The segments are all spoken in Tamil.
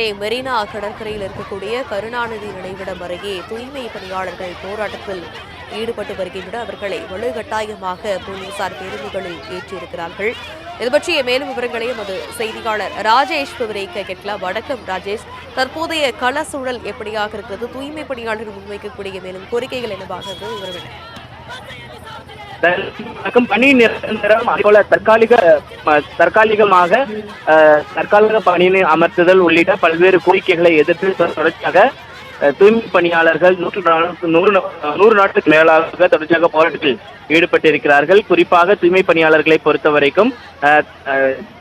சென்னை மெரினா கடற்கரையில் இருக்கக்கூடிய கருணாநிதி நினைவிடம் அருகே தூய்மை பணியாளர்கள் போராட்டத்தில் ஈடுபட்டு வருகின்றனர் அவர்களை வலுக்கட்டாயமாக போலீசார் பேருந்துகளில் ஏற்றியிருக்கிறார்கள். இது பற்றிய மேலும் விவரங்களை எமது செய்தியாளர் ராஜேஷ் விவரிக்க கேட்கலாம். வணக்கம் ராஜேஷ். தற்போதைய கள சூழல் எப்படியாக இருக்கிறது? தூய்மை பணியாளர்கள் முன்வைக்கக்கூடிய மேலும் கோரிக்கைகள் என்னவாக இருக்கிறது விவரம் பணி நிரந்தரம் அதேபோல தற்காலிக தற்காலிகமாக தற்காலிக பணியை அமர்த்துதல் உள்ளிட்ட பல்வேறு கோரிக்கைகளை எதிர்த்து தொடர்ச்சியாக தூய்மை பணியாளர்கள் நூற்று நூறு நா- நூறு நாட்டுக்கு மேலாக தொடர்ச்சியாக போராட்டத்தில் ஈடுபட்டிருக்கிறார்கள். குறிப்பாக தூய்மை பணியாளர்களை பொறுத்த வரைக்கும் அஹ்,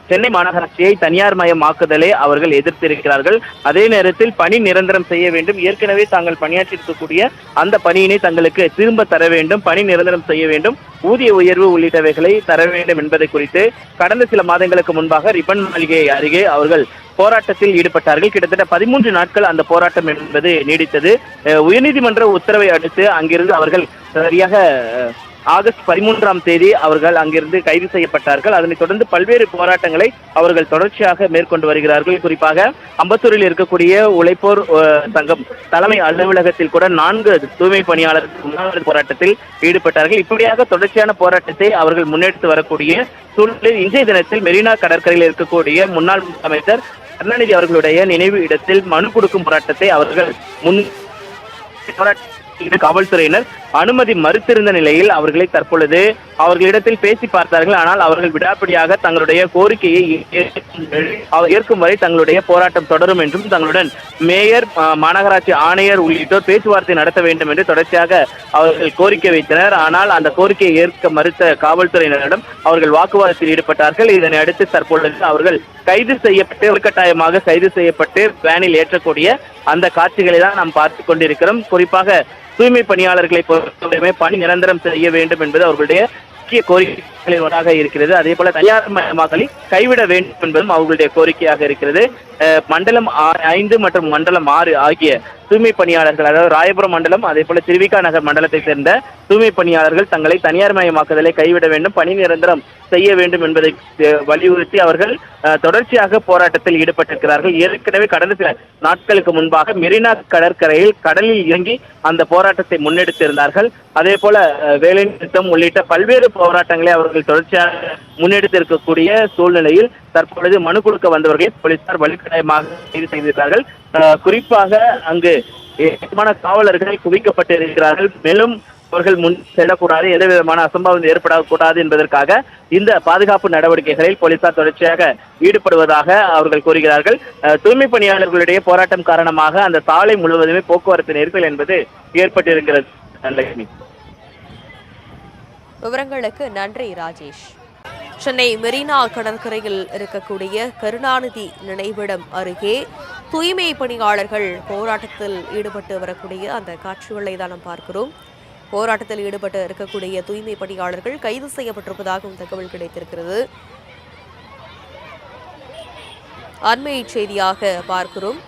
சென்னை மாநகராட்சியை தனியார் மயமாக்குதலை அவர்கள் எதிர்த்திருக்கிறார்கள். அதே நேரத்தில் பணி நிரந்தரம் செய்ய வேண்டும். ஏற்கனவே தாங்கள் பணியாற்றியிருக்கக்கூடிய அந்த பணியினை தங்களுக்கு திரும்ப தர வேண்டும். பணி நிரந்தரம் செய்ய வேண்டும். ஊதிய உயர்வு உள்ளிட்டவைகளை தர வேண்டும் என்பதை குறித்து கடந்த சில மாதங்களுக்கு முன்பாக ரிப்பன் மாளிகை அருகே அவர்கள் போராட்டத்தில் ஈடுபட்டார்கள். கிட்டத்தட்ட பதிமூன்று நாட்கள் அந்த போராட்டம் என்பது நீடித்தது. உயர்நீதிமன்ற உத்தரவை அடுத்து அங்கிருந்து அவர்கள் சரியாக ஆகஸ்ட் பதிமூன்றாம் தேதி அவர்கள் அங்கிருந்து கைது செய்யப்பட்டார்கள். அதனைத் தொடர்ந்து பல்வேறு போராட்டங்களை அவர்கள் தொடர்ச்சியாக மேற்கொண்டு வருகிறார்கள். குறிப்பாக அம்பத்தூரில் இருக்கக்கூடிய உழைப்போர் சங்கம் தலைமை அலுவலகத்தில் கூட நான்கு தூய்மை பணியாளர்கள் உண்ணாவிரத போராட்டத்தில் ஈடுபட்டார்கள். இப்படியாக தொடர்ச்சியான போராட்டத்தை அவர்கள் முன்னெடுத்து வரக்கூடிய சூழலில் இன்றைய தினத்தில் மெரினா கடற்கரையில் இருக்கக்கூடிய முன்னாள் முதலமைச்சர் கருணாநிதி அவர்களுடைய நினைவு இடத்தில் மனு கொடுக்கும் போராட்டத்தை அவர்கள் முன் போராட்டத்திற்கு காவல்துறையினர் அனுமதி மறுத்திருந்த நிலையில் அவர்களை தற்பொழுது அவர்களிடத்தில் பேசி பார்த்தார்கள். ஆனால் அவர்கள் விடாப்பிடியாக தங்களுடைய கோரிக்கையை ஏற்கும் அவர் ஏற்கும் வரை தங்களுடைய போராட்டம் தொடரும் என்றும் தங்களுடன் மேயர் மாநகராட்சி ஆணையர் உள்ளிட்டோர் பேச்சுவார்த்தை நடத்த வேண்டும் என்று தொடர்ச்சியாக அவர்கள் கோரிக்கை வைத்தனர். ஆனால் அந்த கோரிக்கையை ஏற்க மறுத்த காவல்துறையினரிடம் அவர்கள் வாக்குவாதத்தில் ஈடுபட்டார்கள். இதனை அடுத்து தற்பொழுது அவர்கள் கைது செய்யப்பட்டு உள்கட்டாயமாக கைது செய்யப்பட்டு வேனில் ஏற்றக்கூடிய அந்த காட்சிகளை தான் நாம் பார்த்து கொண்டிருக்கிறோம். குறிப்பாக தூய்மை பணியாளர்களை பொறுத்தவரை பணி நிரந்தரம் செய்ய வேண்டும் என்பது அவர்களுடைய முக்கிய கோரிக்கைகளில் ஒன்றாக இருக்கிறது. அதே போல தனியார் மயமாக்கலை கைவிட வேண்டும் என்பதும் அவர்களுடைய கோரிக்கையாக இருக்கிறது. அஹ், மண்டலம் ஆ- ஐந்து மற்றும் மண்டலம் ஆறு ஆகிய தூய்மை பணியாளர்கள் அதாவது ராயபுரம் மண்டலம் அதே போல திருவிகா நகர் மண்டலத்தை சேர்ந்த தூய்மை பணியாளர்கள் தங்களை தனியார் மயமாக்குதலை கைவிட வேண்டும் பணி நிரந்தரம் செய்ய வேண்டும் என்பதை வலியுறுத்தி அவர்கள் தொடர்ச்சியாக போராட்டத்தில் ஈடுபட்டிருக்கிறார்கள். ஏற்கனவே கடந்த சில நாட்களுக்கு முன்பாக மெரினா கடற்கரையில் கடலில் இறங்கி அந்த போராட்டத்தை முன்னெடுத்திருந்தார்கள். அதே போல வேலை நிறுத்தம் உள்ளிட்ட பல்வேறு போராட்டங்களை அவர்கள் தொடர்ச்சியாக முன்னெடுத்திருக்கக்கூடிய சூழ்நிலையில் தற்பொழுது மனு கொடுக்க வந்தவர்களை போலீசார் வலுக்கட்டாயமாக கைது செய்திருக்கிறார்கள். குறிப்பாக அங்கு ஏராளமான காவலர்கள் குவிக்கப்பட்டு இருக்கிறார்கள் மேலும் அவர்கள் முன் செல்லக்கூடாது எந்த விதமான அசம்பாவிதம் ஏற்படக்கூடாது என்பதற்காக இந்த பாதுகாப்பு நடவடிக்கைகளில் போலீசார் தொடர்ச்சியாக ஈடுபடுவதாக அவர்கள் கூறுகிறார்கள். அஹ், தூய்மை பணியாளர்களுடைய போராட்டம் காரணமாக அந்த சாலை முழுவதுமே போக்குவரத்து நெரிசல் என்பது ஏற்பட்டிருக்கிறது. லட்சுமி விவரங்களுக்கு நன்றி ராஜேஷ். சென்னை மெரினா கடற்கரையில் இருக்கக்கூடிய கருணாநிதி நினைவிடம் அருகே தூய்மை பணியாளர்கள் போராட்டத்தில் ஈடுபட்டு வரக்கூடிய அந்த காட்சிகளை தான் நாம் பார்க்கிறோம். போராட்டத்தில் ஈடுபட்டு இருக்கக்கூடிய தூய்மை பணியாளர்கள் கைது செய்யப்பட்டிருப்பதாகவும் தகவல் கிடைத்திருக்கிறது. அண்மை செய்தியாக பார்க்கிறோம்.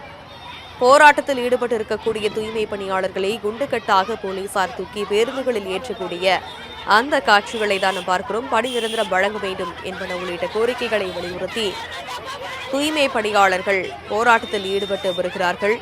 போராட்டத்தில் ஈடுபட்டு இருக்கக்கூடிய தூய்மை பணியாளர்களை குண்டுக்கட்டாக போலீசார் தூக்கி பேருந்துகளில் ஏற்றக்கூடிய அந்த காட்சிகளை தான் பார்க்கிறோம் பணி நிரந்தரம் வழங்க வேண்டும் என்பன உள்ளிட்ட கோரிக்கைகளை வலியுறுத்தி தூய்மை பணியாளர்கள் போராட்டத்தில் ஈடுபட்டு வருகிறார்கள்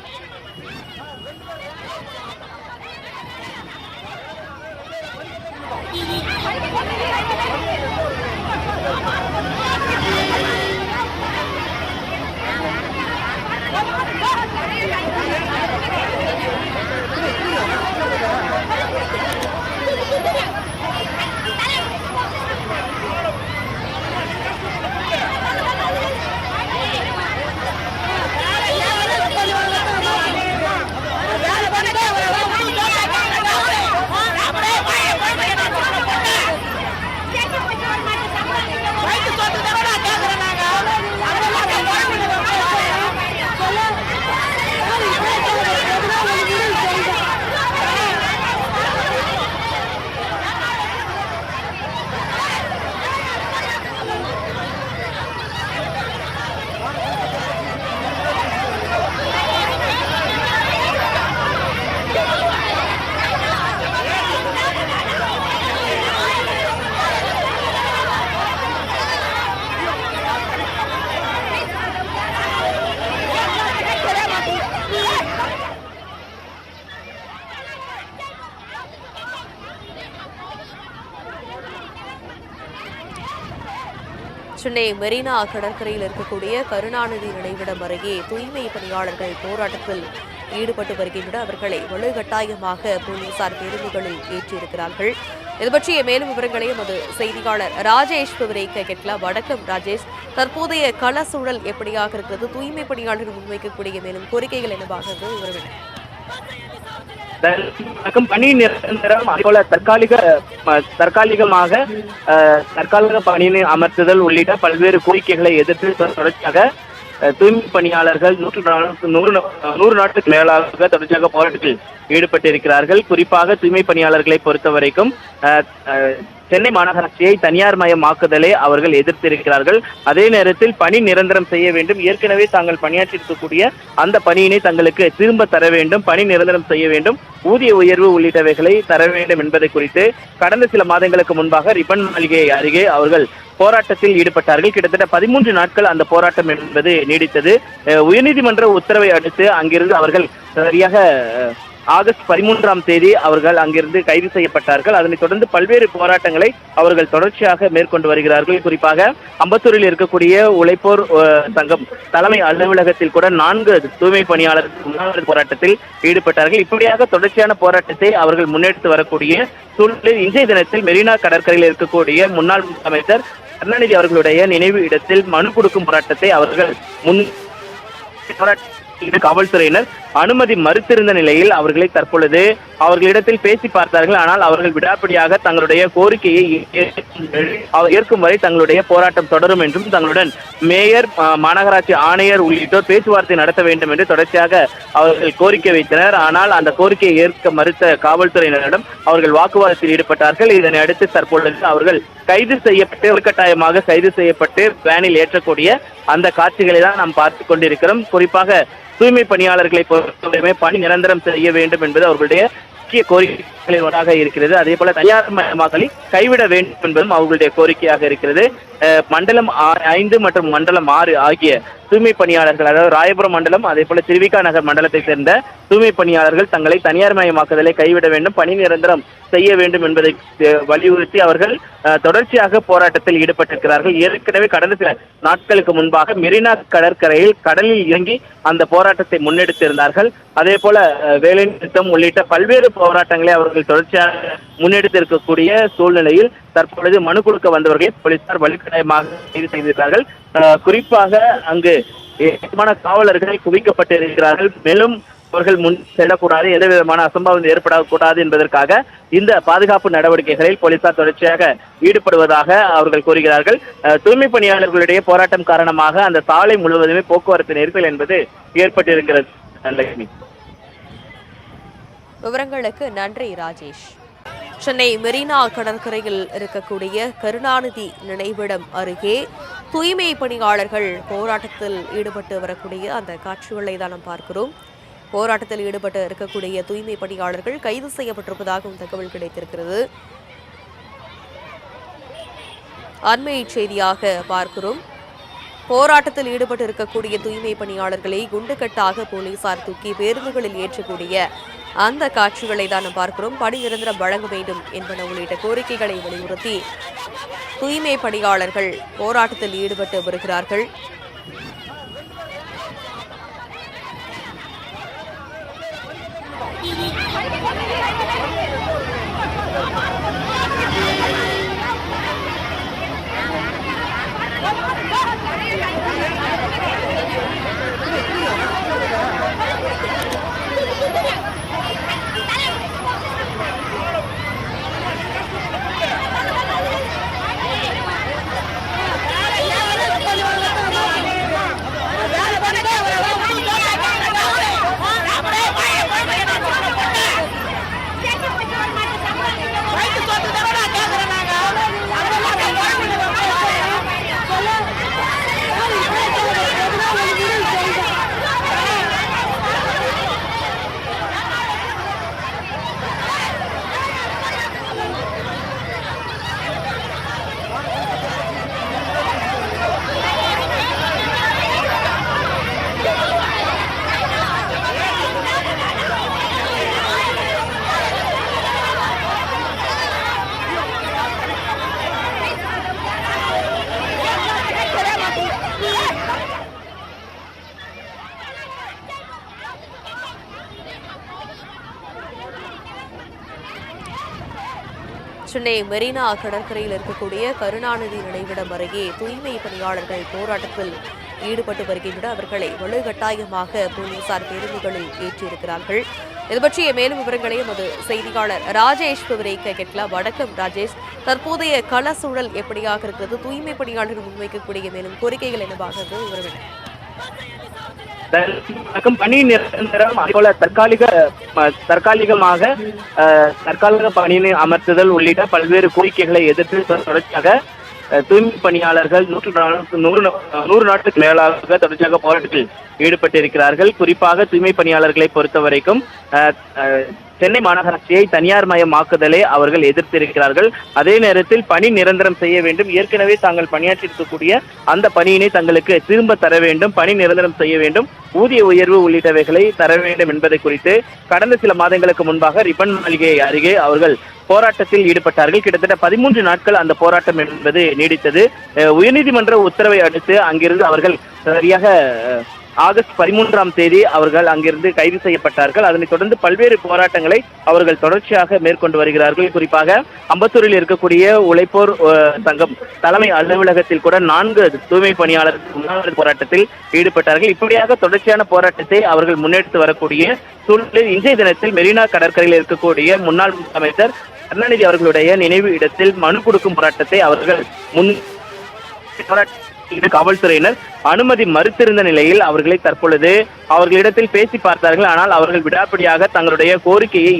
சென்னை மெரினா கடற்கரையில் இருக்கக்கூடிய கருணாநிதி நினைவிடம் அருகே தூய்மை பணியாளர்கள் போராட்டத்தில் ஈடுபட்டு வருகின்றனர். அவர்களை வலுக்கட்டாயமாக போலீசார் பேருந்துகளில் ஏற்றியிருக்கிறார்கள். இது பற்றிய மேலும் விவரங்களை எமது செய்தியாளர் ராஜேஷ் விவரிக்க கேட்கலாம். வணக்கம் ராஜேஷ். தற்போதைய கள சூழல் எப்படியாக இருக்கிறது? தூய்மை பணியாளர்கள் முன்வைக்கக்கூடிய மேலும் கோரிக்கைகள் என்னவாக? இருக்கிறது விவரம் வணக்கம். பணி நிரந்தரம் அதேபோல தற்காலிக தற்காலிகமாக தற்காலிக பணியினை அமர்த்துதல் உள்ளிட்ட பல்வேறு கோரிக்கைகளை எதிர்த்து தொடர்ச்சியாக தூய்மை பணியாளர்கள் நூற்று நூறு நா- நூறு நாட்டுக்கு மேலாக தொடர்ச்சியாக போராட்டத்தில் ஈடுபட்டிருக்கிறார்கள். குறிப்பாக தூய்மை பணியாளர்களை பொறுத்த வரைக்கும் அஹ், அஹ், சென்னை மாநகராட்சியை தனியார் மயமாக்குதலை அவர்கள் எதிர்த்திருக்கிறார்கள். அதே நேரத்தில் பணி நிரந்தரம் செய்ய வேண்டும். ஏற்கனவே தாங்கள் பணியாற்றிருக்கக்கூடிய அந்த பணியினை தங்களுக்கு திரும்ப தர வேண்டும். பணி நிரந்தரம் செய்ய வேண்டும். ஊதிய உயர்வு உள்ளிட்டவைகளை தர வேண்டும் என்பதை குறித்து கடந்த சில மாதங்களுக்கு முன்பாக ரிப்பன் மாளிகை அருகே அவர்கள் போராட்டத்தில் ஈடுபட்டார்கள். கிட்டத்தட்ட பதிமூன்று நாட்கள் அந்த போராட்டம் என்பது நீடித்தது. உயர்நீதிமன்ற உத்தரவை அடுத்து அங்கிருந்து அவர்கள் சரியாக ஆகஸ்ட் பதிமூன்றாம் தேதி அவர்கள் அங்கிருந்து கைது செய்யப்பட்டார்கள். அதனைத் தொடர்ந்து பல்வேறு போராட்டங்களை அவர்கள் தொடர்ச்சியாக மேற்கொண்டு வருகிறார்கள். குறிப்பாக அம்பத்தூரில் இருக்கக்கூடிய உழைப்போர் சங்கம் தலைமை அலுவலகத்தில் கூட நான்கு தூய்மை பணியாளர்கள் உண்ணாவிரத போராட்டத்தில் ஈடுபட்டார்கள். இப்படியாக தொடர்ச்சியான போராட்டத்தை அவர்கள் முன்னெடுத்து வரக்கூடிய சூழலில் இன்றைய தினத்தில் மெரினா கடற்கரையில் இருக்கக்கூடிய முன்னாள் அமைச்சர் கருணாநிதி அவர்களுடைய நினைவு இடத்தில் மனு கொடுக்கும் போராட்டத்தை அவர்கள் முன் போராட்ட காவல்துறையினர் அனுமதி மறுத்திருந்த நிலையில் அவர்களை தற்பொழுது அவர்களிடத்தில் பேசி பார்த்தார்கள். ஆனால் அவர்கள் விடாப்பிடியாக தங்களுடைய கோரிக்கையை ஏற்கும் வரை- தங்களுடைய போராட்டம் தொடரும் என்றும் தங்களுடன் மேயர் மாநகராட்சி ஆணையர் உள்ளிட்டோர் பேச்சுவார்த்தை நடத்த வேண்டும் என்று தொடர்ச்சியாக அவர்கள் கோரிக்கை வைத்தனர். ஆனால் அந்த கோரிக்கையை ஏற்க மறுத்த காவல்துறையினரிடம் அவர்கள் வாக்குவாதத்தில் ஈடுபட்டார்கள். இதனை அடுத்து தற்பொழுது அவர்கள் கைது செய்யப்பட்டு உள்கட்டாயமாக கைது செய்யப்பட்டு வேனில் ஏற்றக்கூடிய அந்த காட்சிகளை தான் நாம் பார்த்து கொண்டிருக்கிறோம். குறிப்பாக தூய்மை பணியாளர்களை பொறுத்தவரை பணி நிரந்தரம் செய்ய வேண்டும் என்பது அவர்களுடைய முக்கிய கோரிக்கைகளில் ஒன்றாக இருக்கிறது. அதே போல தனியார் மயமாக்கலை கைவிட வேண்டும் என்பதும் அவர்களுடைய கோரிக்கையாக இருக்கிறது. அஹ், மண்டலம் ஐந்து மற்றும் மண்டலம் ஆறு ஆகிய தூய்மை பணியாளர்கள் அதாவது ராயபுரம் மண்டலம் அதே போல திருவிகா நகர் மண்டலத்தை சேர்ந்த தூய்மை பணியாளர்கள் தங்களை தனியார் மயமாக்குதலை கைவிட வேண்டும் பணி நிரந்தரம் செய்ய வேண்டும் என்பதை வலியுறுத்தி அவர்கள் அஹ், தொடர்ச்சியாக போராட்டத்தில் ஈடுபட்டிருக்கிறார்கள். ஏற்கனவே கடந்த சில நாட்களுக்கு முன்பாக மெரினா கடற்கரையில் கடலில் இறங்கி அந்த போராட்டத்தை முன்னெடுத்திருந்தார்கள். அதே போல வேலை வேலைநிறுத்தம் உள்ளிட்ட பல்வேறு போராட்டங்களை அவர்கள் தொடர்ச்சியாக முன்னெடுத்திருக்கக்கூடிய சூழ்நிலையில் தற்பொழுது மனு கொடுக்க வந்தவர்களை போலீசார் வலுக்கட்டாயமாக கைது செய்திருக்கிறார்கள். குறிப்பாக அங்கு ஏராளமான காவலர்கள் குவிக்கப்பட்டிருக்கிறார்கள். மேலும் அவர்கள் முன் செல்லக்கூடாது எந்த விதமான அசம்பாவிதம் ஏற்படக்கூடாது என்பதற்காக இந்த பாதுகாப்பு நடவடிக்கைகளில் போலீசார் தொடர்ச்சியாக ஈடுபடுவதாக அவர்கள் கூறுகிறார்கள். அஹ், தூய்மை பணியாளர்களுடைய போராட்டம் காரணமாக அந்த சாலை முழுவதுமே போக்குவரத்து நெரிசல் என்பது ஏற்பட்டிருக்கிறது. லட்சுமி விவரங்களுக்கு நன்றி ராஜேஷ். சென்னை மெரினா கடற்கரையில் இருக்கக்கூடிய கருணாநிதி நினைவிடம் அருகே தூய்மை பணியாளர்கள் போராட்டத்தில் ஈடுபட்டு வரக்கூடிய அந்த காட்சிகளை தான் நாம் பார்க்கிறோம். போராட்டத்தில் ஈடுபட்டு இருக்கக்கூடிய தூய்மை பணியாளர்கள் கைது செய்யப்பட்டிருப்பதாகவும் தகவல் கிடைத்திருக்கிறது. அண்மை செய்தியாக பார்க்கிறோம். போராட்டத்தில் ஈடுபட்டு இருக்கக்கூடிய தூய்மை பணியாளர்களை குண்டுகட்டாக போலீசார் தூக்கி பேருந்துகளில் ஏற்றக்கூடிய அந்த காட்சிகளை தான் பார்க்கிறோம். பணி நிரந்தரம் வழங்க வேண்டும் என்பன உள்ளிட்ட கோரிக்கைகளை வலியுறுத்தி தூய்மை பணியாளர்கள் போராட்டத்தில் ஈடுபட்டு வருகிறார்கள். சென்னை மெரினா கடற்கரையில் இருக்கக்கூடிய கருணாநிதி நினைவிடம் அருகே தூய்மை பணியாளர்கள் போராட்டத்தில் ஈடுபட்டு வருகின்றனர். அவர்களை வலுக்கட்டாயமாக போலீசார் பேருந்துகளில் ஏற்றியிருக்கிறார்கள். இது பற்றிய மேலும் விவரங்களை எமது செய்தியாளர் ராஜேஷ் விவரிக்க கேட்கலாம். வணக்கம் ராஜேஷ். தற்போதைய கள சூழல் எப்படியாக இருக்கிறது? தூய்மை பணியாளர்கள் முன்வைக்கக்கூடிய மேலும் கோரிக்கைகள் என்னவாக உறவினர் விவரம் வணக்கம் பணி நிரந்தரம் அதேபோல தற்காலிக தற்காலிகமாக தற்காலிக பணியினை அமர்த்துதல் உள்ளிட்ட பல்வேறு கோரிக்கைகளை எதிர்த்து தொடர்ச்சியாக தூய்மை பணியாளர்கள் நூற்று நூறு நா- நூறு நாட்டுக்கு மேலாக தொடர்ச்சியாக போராட்டத்தில் ஈடுபட்டிருக்கிறார்கள். குறிப்பாக தூய்மை பணியாளர்களை பொறுத்த வரைக்கும் அஹ், சென்னை மாநகராட்சியை தனியார் மயமாக்குதலை அவர்கள் எதிர்த்திருக்கிறார்கள். அதே நேரத்தில் பணி நிரந்தரம் செய்ய வேண்டும். ஏற்கனவே தாங்கள் பணியாற்றியிருக்கக்கூடிய அந்த பணியினை தங்களுக்கு திரும்ப தர வேண்டும். பணி நிரந்தரம் செய்ய வேண்டும். ஊதிய உயர்வு உள்ளிட்டவைகளை தர வேண்டும் என்பதை குறித்து கடந்த சில மாதங்களுக்கு முன்பாக ரிப்பன் மாளிகை அருகே அவர்கள் போராட்டத்தில் ஈடுபட்டார்கள். கிட்டத்தட்ட பதிமூன்று நாட்கள் அந்த போராட்டம் என்பது நீடித்தது. உயர்நீதிமன்ற உத்தரவை அடுத்து அங்கிருந்து அவர்கள் சரியாக ஆகஸ்ட் பதிமூன்றாம் தேதி அவர்கள் அங்கிருந்து கைது செய்யப்பட்டார்கள். அதனைத் தொடர்ந்து பல்வேறு போராட்டங்களை அவர்கள் தொடர்ச்சியாக மேற்கொண்டு வருகிறார்கள். குறிப்பாக அம்பத்தூரில் இருக்கக்கூடிய உழைப்போர் சங்கம் தலைமை அலுவலகத்தில் கூட நான்கு தூய்மை பணியாளர்கள் உண்ணாவிரத போராட்டத்தில் ஈடுபட்டார்கள். இப்படியாக தொடர்ச்சியான போராட்டத்தை அவர்கள் முன்னெடுத்து வரக்கூடிய சூழலில் இன்றைய தினத்தில் மெரினா கடற்கரையில் இருக்கக்கூடிய முன்னாள் முதலமைச்சர் கருணாநிதி அவர்களுடைய நினைவு இடத்தில் மனு கொடுக்கும் போராட்டத்தை அவர்கள் முன் போராட்டத்திற்கு காவல்துறையினர் அனுமதி மறுத்திருந்த நிலையில் அவர்களை தற்பொழுது அவர்களிடத்தில் பேசி பார்த்தார்கள். ஆனால் அவர்கள் விடாப்பிடியாக தங்களுடைய கோரிக்கையை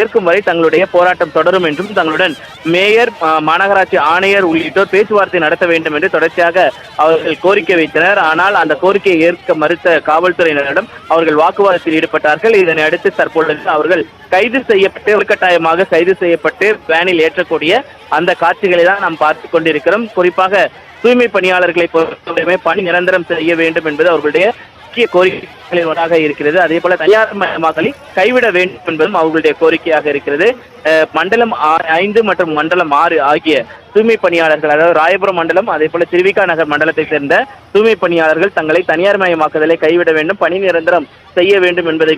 ஏற்கும் வரை தங்களுடைய போராட்டம் தொடரும் என்றும் தங்களுடன் மேயர் மாநகராட்சி ஆணையர் உள்ளிட்டோர் பேச்சுவார்த்தை நடத்த வேண்டும் என்று தொடர்ச்சியாக அவர்கள் கோரிக்கை வைத்தனர். ஆனால் அந்த கோரிக்கையை ஏற்க மறுத்த காவல்துறையினரிடம் அவர்கள் வாக்குவாதத்தில் ஈடுபட்டார்கள். இதனை அடுத்து தற்பொழுது அவர்கள் கைது செய்யப்பட்டு உள்கட்டாயமாக கைது செய்யப்பட்டு வேனில் ஏற்றக்கூடிய அந்த காட்சிகளை தான் நாம் பார்த்து கொண்டிருக்கிறோம். குறிப்பாக தூய்மை பணியாளர்களை பொறுத்தவரை பணி நிரந்தரம் செய்ய வேண்டும் என்பது அவர்களுடைய முக்கிய கோரிக்கைகளில் ஒன்றாக இருக்கிறது. அதே போல தனியார் மயமாக்கலை கைவிட வேண்டும் என்பதும் அவர்களுடைய கோரிக்கையாக இருக்கிறது. அஹ், மண்டலம் ஐந்து மற்றும் மண்டலம் ஆறு ஆகிய தூய்மை பணியாளர்கள் அதாவது ராயபுரம் மண்டலம் அதே போல திருவிகா நகர் மண்டலத்தை சேர்ந்த தூய்மை பணியாளர்கள் தங்களை தனியார் மயமாக்குதலை கைவிட வேண்டும் பணி நிரந்தரம் செய்ய வேண்டும் என்பதை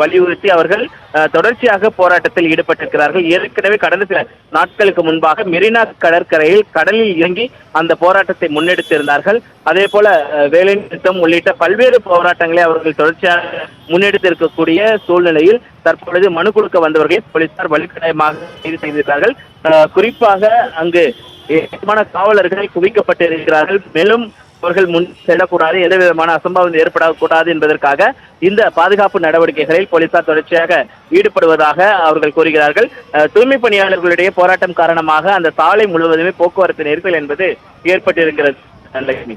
வலியுறுத்தி அவர்கள் தொடர்ச்சியாக போராட்டத்தில் ஈடுபட்டிருக்கிறார்கள். ஏற்கனவே கடந்த சில நாட்களுக்கு முன்பாக மெரினா கடற்கரையில் கடலில் இறங்கி அந்த போராட்டத்தை முன்னெடுத்திருந்தார்கள். அதே போல வேலை நிறுத்தம் உள்ளிட்ட பல்வேறு போராட்டங்களை அவர்கள் தொடர்ச்சியாக முன்னெடுத்திருக்கக்கூடிய சூழ்நிலையில் தற்பொழுது மனு கொடுக்க வந்தவர்களை போலீசார் வலுக்கட்டாயமாக கைது செய்திருக்கிறார்கள். குறிப்பாக அங்கு ஏராளமான காவலர்கள் குவிக்கப்பட்டிருக்கிறார்கள். மேலும் அவர்கள் முன் செல்லக்கூடாது எந்த விதமான அசம்பாவிதம் ஏற்படக்கூடாது என்பதற்காக இந்த பாதுகாப்பு நடவடிக்கைகளில் போலீசார் தொடர்ச்சியாக ஈடுபடுவதாக அவர்கள் கூறுகிறார்கள். தூய்மை பணியாளர்களுடைய போராட்டம் காரணமாக அந்த சாலை முழுவதுமே போக்குவரத்து நெரிசல் என்பது ஏற்பட்டிருக்கிறது. லட்சுமி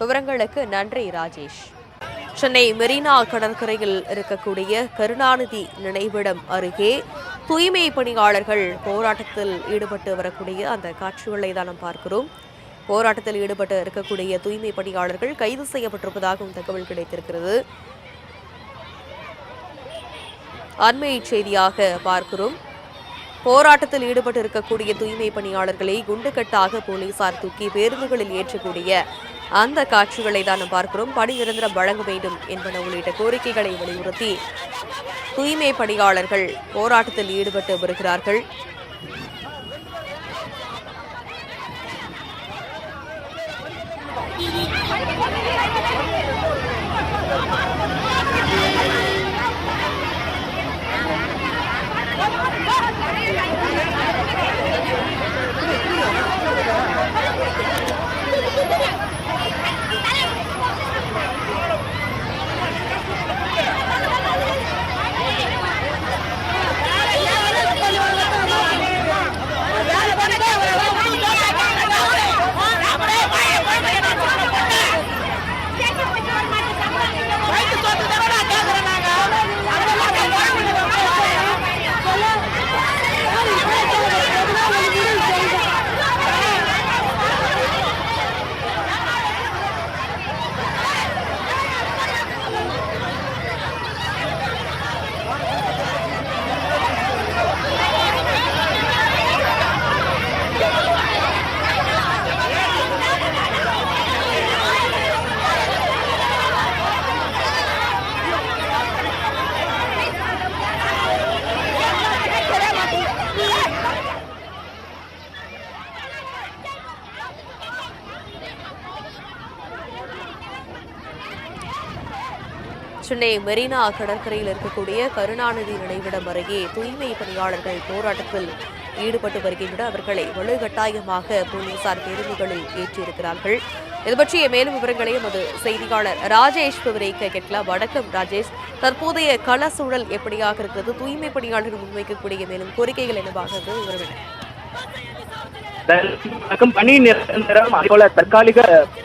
விவரங்களுக்கு நன்றி ராஜேஷ். சென்னை மெரினா கடற்கரையில் இருக்கக்கூடிய கருணாநிதி நினைவிடம் அருகே தூய்மை பணியாளர்கள் போராட்டத்தில் ஈடுபட்டு வரக்கூடிய அந்த காட்சிகளை தான் நாம் பார்க்கிறோம். போராட்டத்தில் ஈடுபட்டு இருக்கக்கூடிய தூய்மை பணியாளர்கள் கைது செய்யப்பட்டிருப்பதாகவும் தகவல் கிடைத்திருக்கிறது. அண்மை செய்தியாக பார்க்கிறோம். போராட்டத்தில் ஈடுபட்டு இருக்கக்கூடிய தூய்மை பணியாளர்களை குண்டுகட்டாக போலீசார் தூக்கி பேருந்துகளில் ஏற்றக்கூடிய அந்த காட்சிகளை தான் பார்க்கிறோம். பணி நிரந்தரம் வழங்க வேண்டும் என்பன உள்ளிட்ட கோரிக்கைகளை வலியுறுத்தி தூய்மை பணியாளர்கள் போராட்டத்தில் ஈடுபட்டு வருகிறார்கள். சென்னை மெரினா கடற்கரையில் இருக்கக்கூடிய கருணாநிதி நினைவிடம் அருகே தூய்மை பணியாளர்கள் போராட்டத்தில் ஈடுபட்டு வருகின்றனர் அவர்களை வலுக்கட்டாயமாக போலீசார் பேருந்துகளில் ஏற்றியிருக்கிறார்கள். இது பற்றிய மேலும் விவரங்களை எமது செய்தியாளர் ராஜேஷ் விவரிக்க கேட்கலாம். வணக்கம் ராஜேஷ். தற்போதைய கள சூழல் எப்படியாக இருக்கிறது? தூய்மை பணியாளர்கள் முன்வைக்கக்கூடிய மேலும் கோரிக்கைகள் என்னவாக உறவினர் விவரம் என்ன? பணி நிரந்தரம் அதேபோல தற்காலிக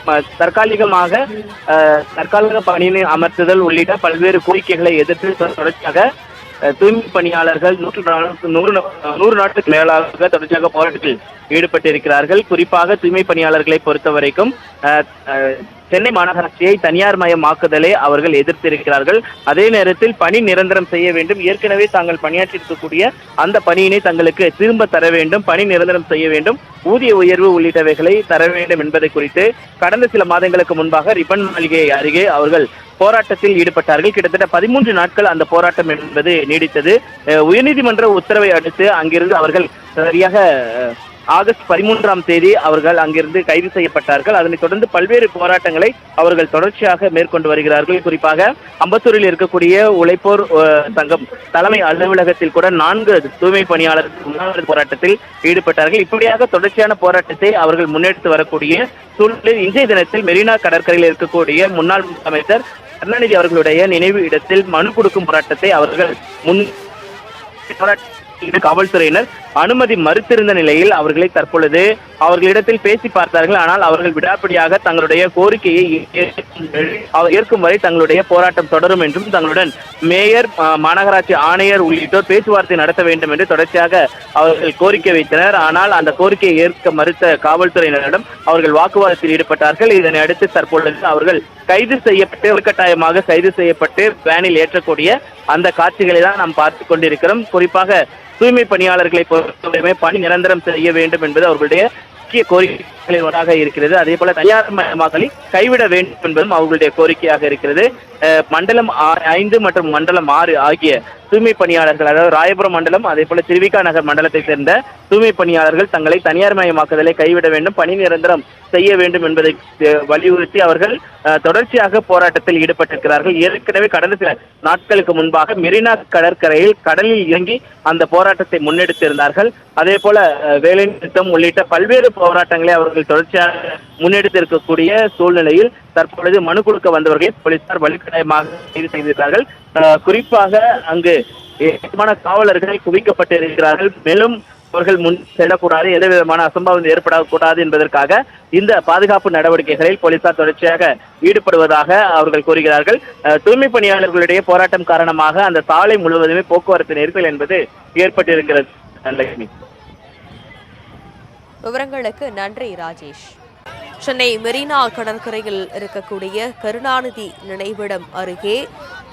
ம- தற்காலிகமாக தற்காலிக பணியினை அமர்த்துதல் உள்ளிட்ட பல்வேறு கோரிக்கைகளை எதிர்த்து தொடர்ச்சியாக தூய்மை பணியாளர்கள் நூற்று நூறு நா- நூறு நாட்டுக்கு மேலாக தொடர்ச்சியாக போராட்டத்தில் ஈடுபட்டிருக்கிறார்கள் குறிப்பாக தூய்மை பணியாளர்களை பொறுத்த வரைக்கும் அஹ், சென்னை மாநகராட்சியை தனியார் மயமாக்குதலை அவர்கள் எதிர்த்திருக்கிறார்கள். அதே நேரத்தில் பணி நிரந்தரம் செய்ய வேண்டும். ஏற்கனவே தாங்கள் பணியாற்றியிருக்கக்கூடிய அந்த பணியினை தங்களுக்கு திரும்ப தர வேண்டும். பணி நிரந்தரம் செய்ய வேண்டும். ஊதிய உயர்வு உள்ளிட்டவைகளை தர வேண்டும் என்பதை குறித்து கடந்த சில மாதங்களுக்கு முன்பாக ரிப்பன் மாளிகை அருகே அவர்கள் போராட்டத்தில் ஈடுபட்டார்கள். கிட்டத்தட்ட பதிமூன்று நாட்கள் அந்த போராட்டம் என்பது நீடித்தது. உயர்நீதிமன்ற உத்தரவை அடுத்து அங்கிருந்து அவர்கள் சரியாக ஆகஸ்ட் பதிமூன்றாம் தேதி அவர்கள் அங்கிருந்து கைது செய்யப்பட்டார்கள். அதனைத் தொடர்ந்து பல்வேறு போராட்டங்களை அவர்கள் தொடர்ச்சியாக மேற்கொண்டு வருகிறார்கள். குறிப்பாக அம்பத்தூரில் இருக்கக்கூடிய உழைப்போர் சங்கம் தலைமை அலுவலகத்தில் கூட நான்கு தூய்மை பணியாளர்கள் உண்ணாவிரத போராட்டத்தில் ஈடுபட்டார்கள். இப்படியாக தொடர்ச்சியான போராட்டத்தை அவர்கள் முன்னெடுத்து வரக்கூடிய சூழலில் இன்றைய தினத்தில் மெரினா கடற்கரையில் இருக்கக்கூடிய முன்னாள் முதலமைச்சர் கருணாநிதி அவர்களுடைய நினைவு இடத்தில் மனு கொடுக்கும் போராட்டத்தை அவர்கள் முன் போராட்டத்திற்கு காவல்துறையினர் அனுமதி மறுத்திருந்த நிலையில் அவர்களை தற்பொழுது அவர்களிடத்தில் பேசி பார்த்தார்கள். ஆனால் அவர்கள் விடாப்பிடியாக தங்களுடைய கோரிக்கையை ஏற்கும் வரை- தங்களுடைய போராட்டம் தொடரும் என்றும் தங்களுடன் மேயர் மாநகராட்சி ஆணையர் உள்ளிட்டோர் பேச்சுவார்த்தை நடத்த வேண்டும் என்று தொடர்ச்சியாக அவர்கள் கோரிக்கை வைத்தனர். ஆனால் அந்த கோரிக்கையை ஏற்க மறுத்த காவல்துறையினரிடம் அவர்கள் வாக்குவாதத்தில் ஈடுபட்டார்கள். இதனை அடுத்து தற்பொழுது அவர்கள் கைது செய்யப்பட்டு கட்டாயமாக கைது செய்யப்பட்டு வேனில் ஏற்றக்கூடிய அந்த காட்சிகளை தான் நாம் பார்த்து கொண்டிருக்கிறோம். குறிப்பாக தூய்மை பணியாளர்களை பொறுத்தவரை பணி நிரந்தரம் செய்ய வேண்டும் என்பது அவர்களுடைய முக்கிய கோரிக்கைகளில் ஒன்றாக இருக்கிறது. அதே போல தனியார் மயமாக்கலை கைவிட வேண்டும் என்பதும் அவர்களுடைய கோரிக்கையாக இருக்கிறது. அஹ், மண்டலம் ஐந்து மற்றும் மண்டலம் ஆறு ஆகிய தூய்மை பணியாளர்கள் அதாவது ராயபுரம் மண்டலம் அதே போல திருவிகா நகர் மண்டலத்தை சேர்ந்த தூய்மை பணியாளர்கள் தங்களை தனியார் மயமாக்குதலை கைவிட வேண்டும் பணி நிரந்தரம் செய்ய வேண்டும் என்பதை வலியுறுத்தி அவர்கள் அஹ், தொடர்ச்சியாக போராட்டத்தில் ஈடுபட்டிருக்கிறார்கள். ஏற்கனவே கடந்த சில நாட்களுக்கு முன்பாக மெரினா கடற்கரையில் கடலில் இறங்கி அந்த போராட்டத்தை முன்னெடுத்திருந்தார்கள். அதே போல வேலை நிறுத்தம் உள்ளிட்ட பல்வேறு போராட்டங்களை அவர்கள் தொடர்ச்சியாக முன்னெடுத்து இருக்கக்கூடிய சூழ்நிலையில் தற்பொழுது மனு கொடுக்க வந்தவர்களை போலீசார் வலுக்கட்டாயமாக கைது செய்திருக்கிறார்கள். குறிப்பாக அங்கு ஏராளமான காவலர்கள் குவிக்கப்பட்டிருக்கிறார்கள். மேலும் அவர்கள் முன் செல்லக்கூடாது எந்த விதமான அசம்பாவிதம் ஏற்படக்கூடாது என்பதற்காக இந்த பாதுகாப்பு நடவடிக்கைகளில் போலீசார் தொடர்ச்சியாக ஈடுபடுவதாக அவர்கள் கூறுகிறார்கள். அஹ், தூய்மை பணியாளர்களுடைய போராட்டம் காரணமாக அந்த சாலை முழுவதுமே போக்குவரத்து நெரிசல் என்பது ஏற்பட்டிருக்கிறது. லட்சுமி விவரங்களுக்கு நன்றி ராஜேஷ். சென்னை மெரினா கடற்கரையில் இருக்கக்கூடிய கருணாநிதி நினைவிடம் அருகே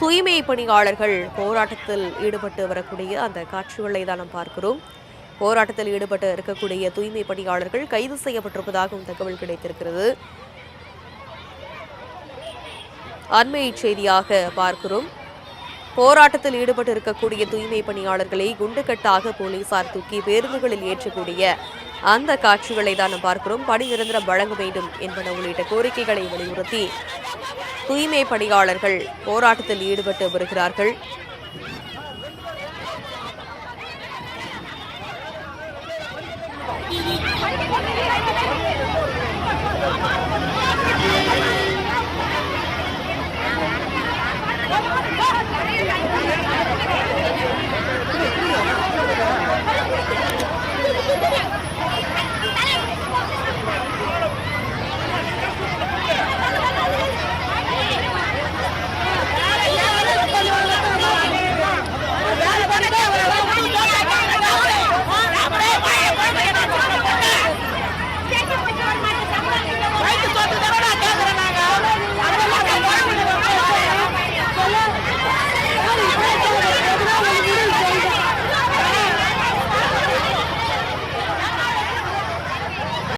தூய்மை பணியாளர்கள் போராட்டத்தில் ஈடுபட்டு வரக்கூடிய அந்த காட்சிகளை தான் நாம் பார்க்கிறோம். போராட்டத்தில் ஈடுபட்டு இருக்கக்கூடிய தூய்மை பணியாளர்கள் கைது செய்யப்பட்டிருப்பதாகவும் தகவல் கிடைத்திருக்கிறது. அண்மை செய்தியாக பார்க்கிறோம். போராட்டத்தில் ஈடுபட்டு இருக்கக்கூடிய தூய்மை பணியாளர்களை குண்டுக்கட்டாக போலீசார் தூக்கி பேருந்துகளில் ஏற்றக்கூடிய அந்த காட்சிகளை தான் பார்க்கிறோம். பணி நிரந்தரம் வழங்க வேண்டும் என்பன உள்ளிட்ட கோரிக்கைகளை வலியுறுத்தி தூய்மை பணியாளர்கள் போராட்டத்தில் ஈடுபட்டு வருகிறார்கள்.